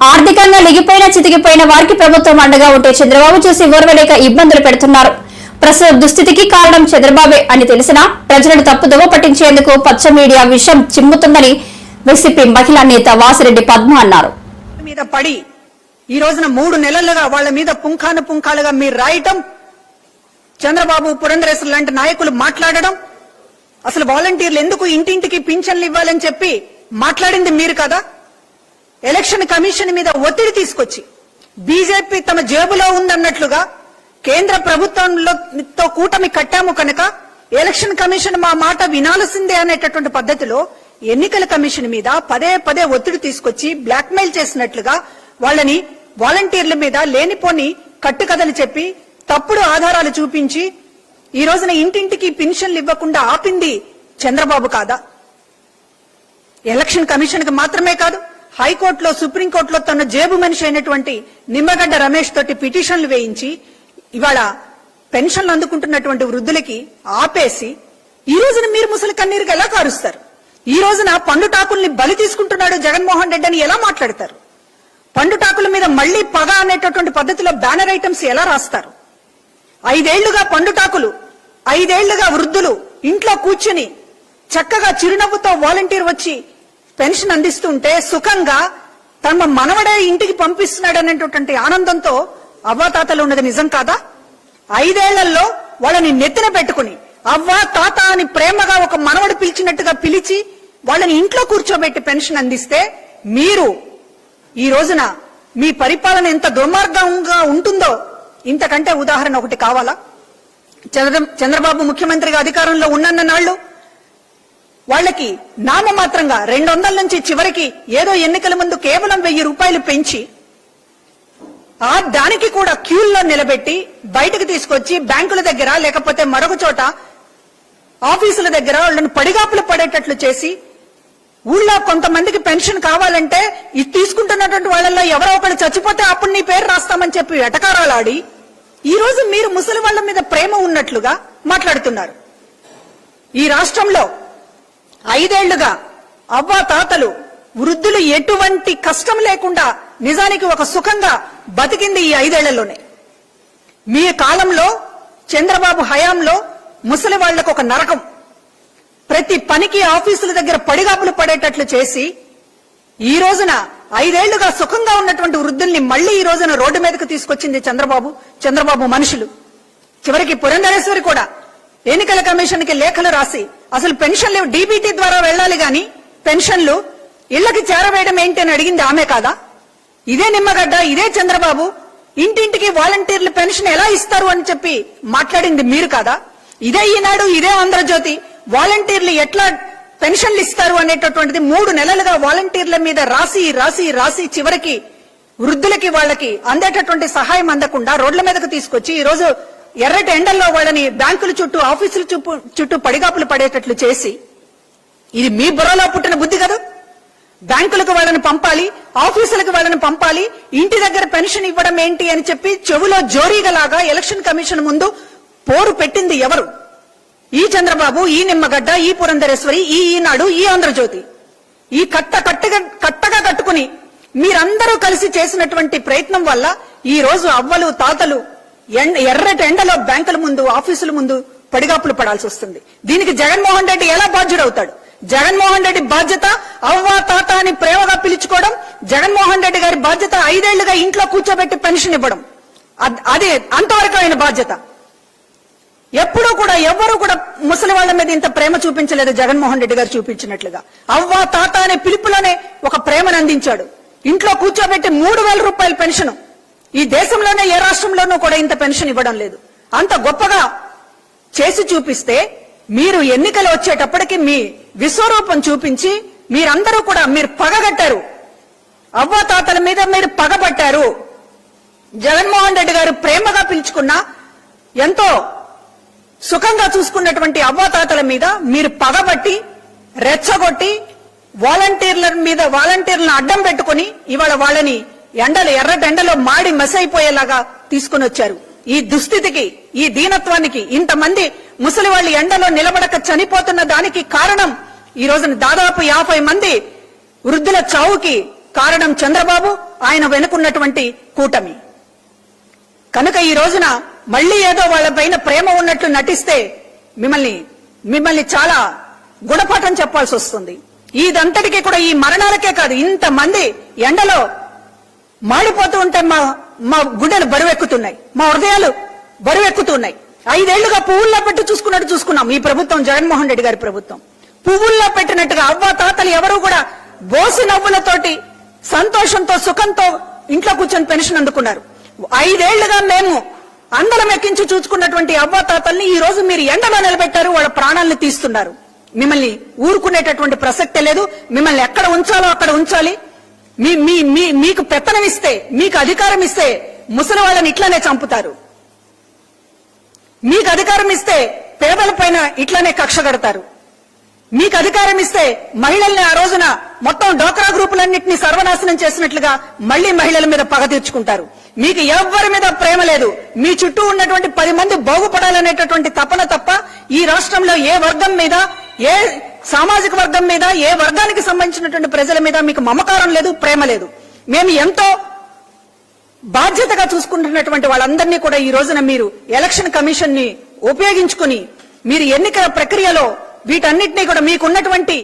ఆర్థికంగా లిగిపోయిన చితికిపోయిన వారికి ప్రభుత్వం అండగా ఉంటే చంద్రబాబు చూసి ఓర్వలేక ఇబ్బందులు పెడుతున్నారు. ప్రస్తుత దుస్థితికి కారణం చంద్రబాబే అని తెలిసినా ప్రజలను తప్పుదోవ పట్టించేందుకు పచ్చ మీడియా విషయం చిమ్ముతుందని వైసీపీ మహిళా నేత వాసిరెడ్డి పద్మ అన్నారు. మీద పడి ఈ రోజున మూడు నెలలుగా వాళ్ళ మీద పుంఖాను పుంఖాలుగా మీరు రాయటం చంద్రబాబు పురంధరేశ్వర్ లాంటి నాయకులు మాట్లాడడం అసలు వాలంటీర్లు ఎందుకు ఇంటింటికి పింఛన్లు ఇవ్వాలని చెప్పి మాట్లాడింది మీరు కదా? ఎలక్షన్ కమిషన్ మీద ఒత్తిడి తీసుకొచ్చి బీజేపీ తమ జేబులో ఉందన్నట్లుగా కేంద్ర ప్రభుత్వంలో తో కూటమి కట్టాము కనుక ఎలక్షన్ కమిషన్ మా మాట వినాల్సిందే అనేటటువంటి పద్ధతిలో ఎన్నికల కమిషన్ మీద పదే పదే ఒత్తిడి తీసుకొచ్చి బ్లాక్మెయిల్ చేసినట్లుగా వాళ్ళని వాలంటీర్ల మీద లేనిపోని కట్టుకథలు చెప్పి తప్పుడు ఆధారాలు చూపించి ఈ రోజున ఇంటింటికి పెన్షన్లు ఇవ్వకుండా ఆపింది చంద్రబాబు కాదా? ఎలక్షన్ కమిషన్కి మాత్రమే కాదు హైకోర్టులో సుప్రీంకోర్టులో తన జేబు మనిషి అయినటువంటి నిమ్మగడ్డ రమేష్ తోటి పిటిషన్లు వేయించి ఇవాళ పెన్షన్లు అందుకుంటున్నటువంటి వృద్ధులకి ఆపేసి ఈ రోజున మీరు ముసలి కన్నీరుగా ఎలా కారుస్తారు? ఈ రోజున పండుటాకుల్ని బలి తీసుకుంటున్నాడు జగన్మోహన్ రెడ్డి అని ఎలా మాట్లాడతారు? పండుటాకుల మీద మళ్ళీ పగ అనేటటువంటి పద్ధతిలో బ్యానర్ ఐటమ్స్ ఎలా రాస్తారు? ఐదేళ్ళుగా పండుటాకులు ఐదేళ్ళుగా వృద్ధులు ఇంట్లో కూర్చుని చక్కగా చిరునవ్వుతో వాలంటీర్ వచ్చి పెన్షన్ అందిస్తుంటే సుఖంగా తమ మనవడే ఇంటికి పంపిస్తున్నాడు అనేటటువంటి ఆనందంతో అవ్వాతాతలు ఉన్నది నిజం కాదా? ఐదేళ్ళలో వాళ్ళని నెత్తిన పెట్టుకుని అవ్వ తాత అని ప్రేమగా ఒక మనవడు పిలిచినట్టుగా పిలిచి వాళ్ళని ఇంట్లో కూర్చోబెట్టి పెన్షన్ అందిస్తే మీరు ఈ రోజున మీ పరిపాలన ఎంత దుర్మార్గంగా ఉంటుందో ఇంతకంటే ఉదాహరణ ఒకటి కావాలా? చంద్ర చంద్రబాబు ముఖ్యమంత్రిగా అధికారంలో ఉన్నన్న నాళ్ళు వాళ్ళకి నామమాత్రంగా రెండు వందల నుంచి చివరికి ఏదో ఎన్నికల ముందు కేవలం వెయ్యి రూపాయలు పెంచి ఆ దానికి కూడా క్యూల్లో నిలబెట్టి బయటకు తీసుకొచ్చి బ్యాంకుల దగ్గర లేకపోతే మరొక చోట ఆఫీసుల దగ్గర వాళ్ళని పడిగాపులు పడేటట్లు చేసి ఊళ్ళో కొంతమందికి పెన్షన్ కావాలంటే ఇది తీసుకుంటున్నటువంటి వాళ్ళల్లో ఎవరో ఒకరు చచ్చిపోతే అప్పుడు నీ పేరు రాస్తామని చెప్పి ఎటకారాలాడి ఈ రోజు మీరు ముసలి వాళ్ళ మీద ప్రేమ ఉన్నట్లుగా మాట్లాడుతున్నారు. ఈ రాష్ట్రంలో ఐదేళ్ళుగా అవ్వ తాతలు వృద్ధులు ఎటువంటి కష్టం లేకుండా నిజానికి ఒక సుఖంగా బతికింది ఈ ఐదేళ్ళలోనే. మీ కాలంలో చంద్రబాబు హయాంలో ముసలి వాళ్ళకు ఒక నరకం. ప్రతి పనికి ఆఫీసుల దగ్గర పడిగాపులు పడేటట్లు చేసి ఈ రోజున ఐదేళ్ళుగా సుఖంగా ఉన్నటువంటి వృద్ధుల్ని మళ్ళీ ఈ రోజున రోడ్డు మీదకు తీసుకొచ్చింది చంద్రబాబు చంద్రబాబు మనుషులు. చివరికి పురంధరేశ్వరి కూడా ఎన్నికల కమిషన్కి లేఖలు రాసి అసలు పెన్షన్లు డీబీటీ ద్వారా వెళ్ళాలి గాని పెన్షన్లు ఇళ్ళకి చేరవేయడం ఏంటి అని అడిగింది ఆమె కాదా? ఇదే నిమ్మగడ్డ ఇదే చంద్రబాబు ఇంటింటికి వాలంటీర్లు పెన్షన్ ఎలా ఇస్తారు అని చెప్పి మాట్లాడింది మీరు కాదా? ఇదే ఈనాడు ఇదే ఆంధ్రజ్యోతి వాలంటీర్లు ఎట్లా పెన్షన్లు ఇస్తారు అనేటటువంటిది మూడు నెలలుగా వాలంటీర్ల మీద రాసి రాసి రాసి చివరికి వృద్ధులకి వాళ్ళకి అందేటటువంటి సహాయం అందకుండా రోడ్ల మీదకు తీసుకొచ్చి ఈ రోజు ఎర్రటి ఎండల్లో వాళ్ళని బ్యాంకుల చుట్టూ ఆఫీసుల చుట్టూ చుట్టూ పడిగాపులు పడేటట్లు చేసి ఇది మీ బుర్రలో పుట్టిన బుద్ధి కదా? బ్యాంకులకు వాళ్ళని పంపాలి ఆఫీసులకు వాళ్ళని పంపాలి ఇంటి దగ్గర పెన్షన్ ఇవ్వడం ఏంటి అని చెప్పి చెవులో జోరీగలాగా ఎలక్షన్ కమిషన్ ముందు పోరు పెట్టింది ఎవరు? ఈ చంద్రబాబు ఈ నిమ్మగడ్డ ఈ పురంధరేశ్వరి ఈ ఈనాడు ఈ ఆంధ్రజ్యోతి. ఈ కట్ట కట్టగా కట్టగా కట్టుకుని మీరందరూ కలిసి చేసినటువంటి ప్రయత్నం వల్ల ఈ రోజు అవ్వలు తాతలు ఎర్రటి ఎండలో బ్యాంకుల ముందు ఆఫీసుల ముందు పడిగాపులు పడాల్సి వస్తుంది. దీనికి జగన్మోహన్ రెడ్డి ఎలా బాధ్యుడవుతాడు? జగన్మోహన్ రెడ్డి బాధ్యత అవ్వ తాత అని ప్రేమగా పిలుచుకోవడం జగన్మోహన్ రెడ్డి గారి బాధ్యత ఐదేళ్ళుగా ఇంట్లో కూర్చోబెట్టి పెన్షన్ ఇవ్వడం. అద్- అదే అంతవరకు ఆయన బాధ్యత. ఎప్పుడూ కూడా ఎవ్వరూ కూడా ముసలి వాళ్ళ మీద ఇంత ప్రేమ చూపించలేదు జగన్మోహన్ రెడ్డి గారు చూపించినట్లుగా. అవ్వ తాత అనే పిలుపులోనే ఒక ప్రేమను అందించాడు. ఇంట్లో కూర్చోబెట్టి మూడు వేల రూపాయల పెన్షన్ ఈ దేశంలోనే ఏ రాష్ట్రంలోనూ కూడా ఇంత పెన్షన్ ఇవ్వడం లేదు. అంత గొప్పగా చేసి చూపిస్తే మీరు ఎన్నికలు వచ్చేటప్పటికి మీ విశ్వరూపం చూపించి మీరందరూ కూడా మీరు పగగట్టారు. అవ్వ తాతల మీద మీరు పగబట్టారు. జగన్మోహన్ రెడ్డి గారు ప్రేమగా పిలుచుకున్న ఎంతో సుఖంగా చూసుకున్నటువంటి అవ్వాతాతల మీద మీరు పగబట్టి రెచ్చగొట్టి వాలంటీర్ల మీద వాలంటీర్లను అడ్డం పెట్టుకుని ఇవాళ వాళ్ళని ఎండలు ఎర్రటెండలో మాడి మసైపోయేలాగా తీసుకుని వచ్చారు. ఈ దుస్థితికి ఈ దీనత్వానికి ఇంతమంది ముసలి వాళ్ళు ఎండలో నిలబడక చనిపోతున్న దానికి కారణం ఈ రోజున దాదాపు యాభై మంది వృద్ధుల చావుకి కారణం చంద్రబాబు ఆయన వెనుకున్నటువంటి కూటమి. కనుక ఈ రోజున మళ్ళీ ఏదో వాళ్ళ పైన ప్రేమ ఉన్నట్లు నటిస్తే మిమ్మల్ని మిమ్మల్ని చాలా గుణపాఠం చెప్పాల్సి వస్తుంది. ఇదంతటికీ కూడా ఈ మరణాలకే కాదు ఇంతమంది ఎండలో మాడిపోతూ ఉంటే మా మా గుండెలు బరువెక్కుతున్నాయి. మా హృదయాలు బరువెక్కుతున్నాయి. ఐదేళ్ళుగా పువ్వుల్లో పెట్టి చూసుకున్నట్టు చూసుకున్నాం. ఈ ప్రభుత్వం జగన్మోహన్ రెడ్డి గారి ప్రభుత్వం. పువ్వుల్లో పెట్టినట్టుగా అవ్వ తాతలు ఎవరు కూడా బోసి నవ్వులతోటి సంతోషంతో సుఖంతో ఇంట్లో కూర్చొని పెన్షన్ అందుకున్నారు. ఐదేళ్ళుగా మేము అందరం ఎక్కించి చూసుకున్నటువంటి అవ్వ తాతల్ని ఈ రోజు మీరు ఎండలో నిలబెట్టారు. వాళ్ళ ప్రాణాలను తీస్తున్నారు. మిమ్మల్ని ఊరుకునేటటువంటి ప్రసక్తే లేదు. మిమ్మల్ని ఎక్కడ ఉంచాలో అక్కడ ఉంచాలి. మీ మీ మీ మీకు పెత్తనం ఇస్తే మీకు అధికారం ఇస్తే ముసలి వాళ్ళని ఇట్లానే చంపుతారు. మీకు అధికారం ఇస్తే పేదల పైన ఇట్లానే కక్ష కడతారు. మీకు అధికారం ఇస్తే మహిళల్ని ఆ రోజున మొత్తం డోక్రా గ్రూపులన్నింటినీ సర్వనాశనం చేసినట్లుగా మళ్ళీ మహిళల మీద పగ తీర్చుకుంటారు. మీకు ఎవ్వరి మీద ప్రేమ లేదు. మీ చుట్టూ ఉన్నటువంటి పది మంది బాగుపడాలనేటటువంటి తపన తప్ప ఈ రాష్ట్రంలో ఏ వర్గం మీద ఏ సామాజిక వర్గం మీద ఏ వర్గానికి సంబంధించినటువంటి ప్రజల మీద మీకు మమకారం లేదు ప్రేమ లేదు. మేము ఎంతో బాధ్యతగా చూసుకుంటున్నటువంటి వాళ్ళందరినీ కూడా ఈ రోజున మీరు ఎలక్షన్ కమిషన్ని ఉపయోగించుకుని మీరు ఎన్నికల ప్రక్రియలో వీటన్నిటినీ కూడా మీకున్నటువంటి